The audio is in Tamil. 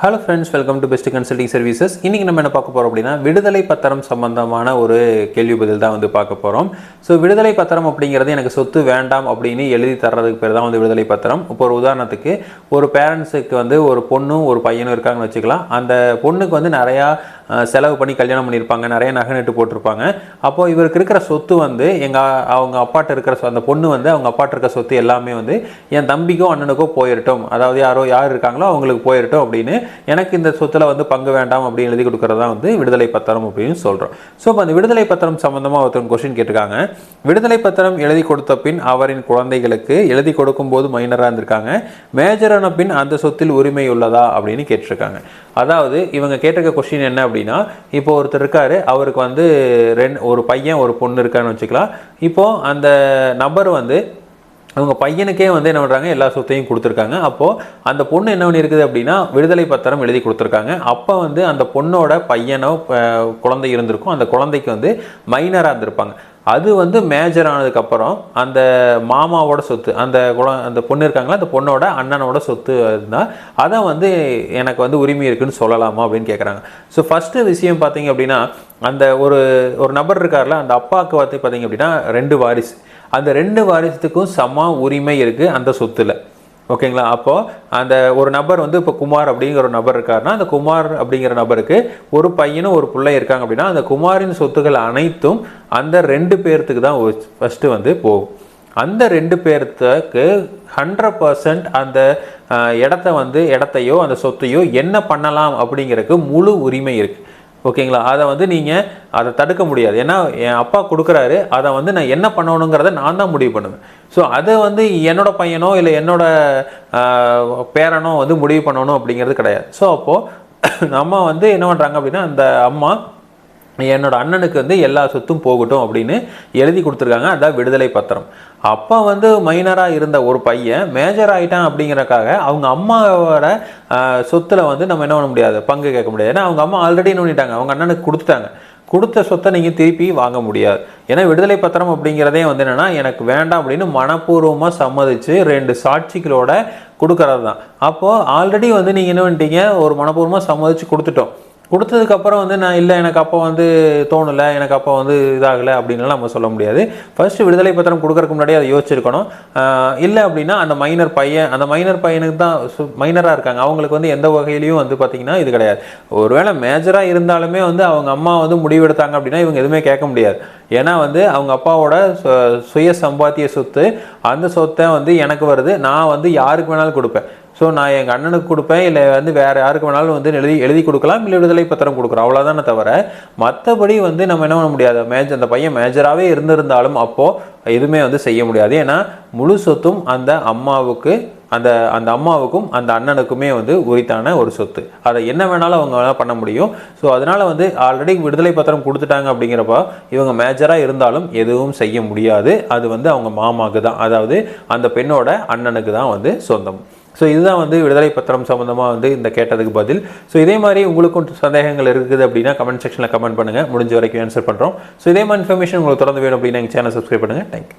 Hello friends welcome to best consulting services இன்றைக்கி நம்ம என்ன பார்க்க போகிறோம் அப்படின்னா விடுதலை பத்திரம் சம்பந்தமான ஒரு கேள்வி பதில் தான் வந்து பார்க்க போகிறோம் ஸோ விடுதலை பத்திரம் அப்படிங்கிறது எனக்கு சொத்து வேண்டாம் அப்படின்னு எழுதி தர்றதுக்கு பேர் தான் வந்து விடுதலை பத்திரம். இப்போ ஒரு உதாரணத்துக்கு ஒரு பேரண்ட்ஸுக்கு வந்து ஒரு பொண்ணும் ஒரு பையனும் இருக்காங்கன்னு வச்சுக்கலாம். அந்த பொண்ணுக்கு வந்து நிறையா செலவு பண்ணி கல்யாணம் பண்ணியிருப்பாங்க. நிறைய நகை நட்டு போட்டிருப்பாங்க. அப்போ இவருக்கு இருக்கிற சொத்து வந்து எங்கள் அவங்க அப்பாட்ட இருக்கிற சொ- அந்த பொண்ணு வந்து அவங்க அப்பாட்ட இருக்கிற சொத்து எல்லாமே வந்து என் தம்பிக்கோ அண்ணனுக்கோ போயிடட்டும் அதாவது யாரோ யார் இருக்காங்களோ அவங்களுக்கு போயிடட்டும் அப்படின்னு எனக்கு இந்த சொத்துல வந்து பங்கு வேண்டாம் அப்படின்னு எழுதி கொடுக்குறதா வந்து விடுதலை பத்திரம் அப்படின்னு சொல்கிறோம் ஸோ இப்போ அந்த விடுதலை பத்திரம் சம்மந்தமாக ஒருத்தர் கொஸ்டின் கேட்டிருக்காங்க. விடுதலை பத்திரம் எழுதி கொடுத்த பின் அவரின் குழந்தைகளுக்கு எழுதி கொடுக்கும்போது மைனராக இருந்திருக்காங்க. மேஜரான பின் அந்த சொத்தில் உரிமை உள்ளதா அப்படின்னு கேட்டிருக்காங்க. அதாவது இவங்க கேட்டிருக்க கொஸ்டின் என்ன அப்படின்னா இப்போ ஒருத்தர் இருக்காரு அவருக்கு வந்து ரெண்டு ஒரு பையன் ஒரு பொண்ணு இருக்கான்னு வச்சுக்கலாம். இப்போ அந்த நபர் வந்து அவங்க பையனுக்கே வந்து என்ன பண்ணுறாங்க எல்லா சொத்தையும் கொடுத்துருக்காங்க. அப்போது அந்த பொண்ணு என்ன பண்ணியிருக்குது அப்படின்னா விடுதலை பத்திரம் எழுதி கொடுத்துருக்காங்க. அப்போ வந்து அந்த பொண்ணோட பையனோ குழந்தை இருந்திருக்கும். அந்த குழந்தைக்கு வந்து மைனராக இருந்திருப்பாங்க. அது வந்து மேஜர் ஆனதுக்கப்புறம் அந்த மாமாவோட சொத்து அந்த குளம் அந்த பொண்ணு இருக்காங்களா அந்த பொண்ணோட அண்ணனோட சொத்து இருந்தால் அதை வந்து எனக்கு வந்து உரிமை இருக்குன்னு சொல்லலாமா அப்படின்னு கேட்குறாங்க ஸோ ஃபஸ்ட்டு விஷயம் பார்த்தீங்க அப்படின்னா அந்த ஒரு ஒரு நபர் இருக்கார்ல அந்த அப்பாவுக்கு வந்து பார்த்தீங்க அப்படின்னா ரெண்டு வாரிசு. அந்த ரெண்டு வாரிசத்துக்கும் சம உரிமை இருக்குது அந்த சொத்துல. ஓகேங்களா? அப்போது அந்த ஒரு நபர் வந்து இப்போ குமார் அப்படிங்கிற ஒரு நபர் இருக்காருன்னா அந்த குமார் அப்படிங்கிற நபருக்கு ஒரு பையனும் ஒரு பிள்ளை இருக்காங்க அப்படின்னா அந்த குமாரின் சொத்துக்கள் அனைத்தும் அந்த ரெண்டு பேர்த்துக்கு தான் ஃபஸ்ட்டு வந்து போகும். அந்த ரெண்டு பேர்த்துக்கு ஹண்ட்ரட் பர்சன்ட் அந்த இடத்த வந்து இடத்தையோ அந்த சொத்தையோ என்ன பண்ணலாம் அப்படிங்கிறதுக்கு முழு உரிமை இருக்குது ஓகேங்களா? அதை வந்து நீங்கள் அதை தடுக்க முடியாது. ஏன்னா என் அப்பா கொடுக்குறாரு. அதை வந்து நான் என்ன பண்ணணுங்கிறத நான் தான் முடிவு பண்ணுவேன். ஸோ அதை வந்து என்னோட பையனோ இல்லை என்னோடய பேரனோ வந்து முடிவு பண்ணணும் அப்படிங்கிறது கிடையாது. ஸோ அப்போது நம்ம வந்து என்ன பண்ணுறாங்க அப்படின்னா அந்த அம்மா என்னோட அண்ணனுக்கு வந்து எல்லா சொத்தும் போகட்டும் அப்படின்னு எழுதி கொடுத்துருக்காங்க. அதான் விடுதலை பத்திரம். அப்போ வந்து மைனராக இருந்த ஒரு பையன் மேஜர் ஆயிட்டான் அப்படிங்கிறக்காக அவங்க அம்மாவோட சொத்தில் வந்து நம்ம என்ன பண்ண முடியாது? பங்கு கேட்க முடியாது. ஏன்னா அவங்க அம்மா ஆல்ரெடி என்ன பண்ணிட்டாங்க? அவங்க அண்ணனுக்கு கொடுத்துட்டாங்க. கொடுத்த சொத்தை நீங்கள் திருப்பி வாங்க முடியாது. ஏன்னா விடுதலை பத்திரம் அப்படிங்கிறதே வந்து என்னென்னா எனக்கு வேண்டாம் அப்படின்னு மனப்பூர்வமாக சம்மதித்து ரெண்டு சாட்சிகளோட கொடுக்கறது தான் அப்போது ஆல்ரெடி வந்து நீங்கள் என்ன பண்ணிட்டீங்க? ஒரு மனப்பூர்வமாக சம்மதித்து கொடுத்துட்டோம். கொடுத்ததுக்கப்புறம் வந்து நான் இல்லை எனக்கு அப்போ வந்து தோணலை எனக்கு அப்போ வந்து இதாகலை அப்படின்னுலாம் நம்ம சொல்ல முடியாது. ஃபஸ்ட்டு விடுதலை பத்திரம் கொடுக்கறக்கு முன்னாடி அதை யோசிச்சிருக்கணும். இல்லை அப்படின்னா அந்த மைனர் பையன் அந்த மைனர் பையனுக்கு தான் மைனராக இருக்காங்க. அவங்களுக்கு வந்து எந்த வகையிலையும் வந்து பார்த்திங்கன்னா இது கிடையாது. ஒருவேளை மேஜராக இருந்தாலுமே வந்து அவங்க அம்மா வந்து முடிவெடுத்தாங்க அப்படின்னா இவங்க எதுவுமே கேட்க முடியாது. ஏன்னா வந்து அவங்க அப்பாவோட சு- சுய சம்பாத்திய சொத்து அந்த சொத்தை வந்து எனக்கு வருது. நான் வந்து யாருக்கு வேணாலும் கொடுப்பேன். ஸோ நான் எங்கள் அண்ணனுக்கு கொடுப்பேன் இல்லை வந்து வேறு யாருக்கு வேணாலும் வந்து எழுதி எழுதி கொடுக்கலாம் இல்லை விடுதலை பத்திரம் கொடுக்குறோம் அவ்வளோதானே தவிர மற்றபடி வந்து நம்ம என்ன பண்ண முடியாது? மேஜ் அந்த பையன் மேஜராகவே இருந்திருந்தாலும் அப்போது எதுவுமே வந்து செய்ய முடியாது. ஏன்னா முழு சொத்தும் அந்த அம்மாவுக்கு அந்த அந்த அம்மாவுக்கும் அந்த அண்ணனுக்குமே வந்து உரித்தான ஒரு சொத்து. அதை என்ன வேணாலும் அவங்க வேணால் பண்ண முடியும். ஸோ அதனால் வந்து ஆல்ரெடி விடுதலை பத்திரம் கொடுத்துட்டாங்க அப்படிங்கிறப்ப இவங்க மேஜராக இருந்தாலும் எதுவும் செய்ய முடியாது. அது வந்து அவங்க மாமாவுக்கு தான். அதாவது அந்த பெண்ணோட அண்ணனுக்கு தான் வந்து சொந்தம். ஸோ இதுதான் வந்து விடுதலை பத்திரம் சம்மந்தமாக வந்து இந்த கேட்டதுக்கு பதில். ஸோ இதே மாதிரி உங்களுக்கும் சந்தேகங்கள் இருக்குது அப்படின்னா கமெண்ட் செக்ஷனில் கமெண்ட் பண்ணுங்கள் முடிஞ்ச வரைக்கும் ஆன்சர் பண்ணுறோம் ஸோ இதே மாதிரி இன்ஃபர்மேஷன் உங்களுக்கு தொடர்ந்து வேணும் அப்படின்னா எங்கள் சேனல் சப்ஸ்கிரைப் பண்ணுங்கள் தேங்க்யூ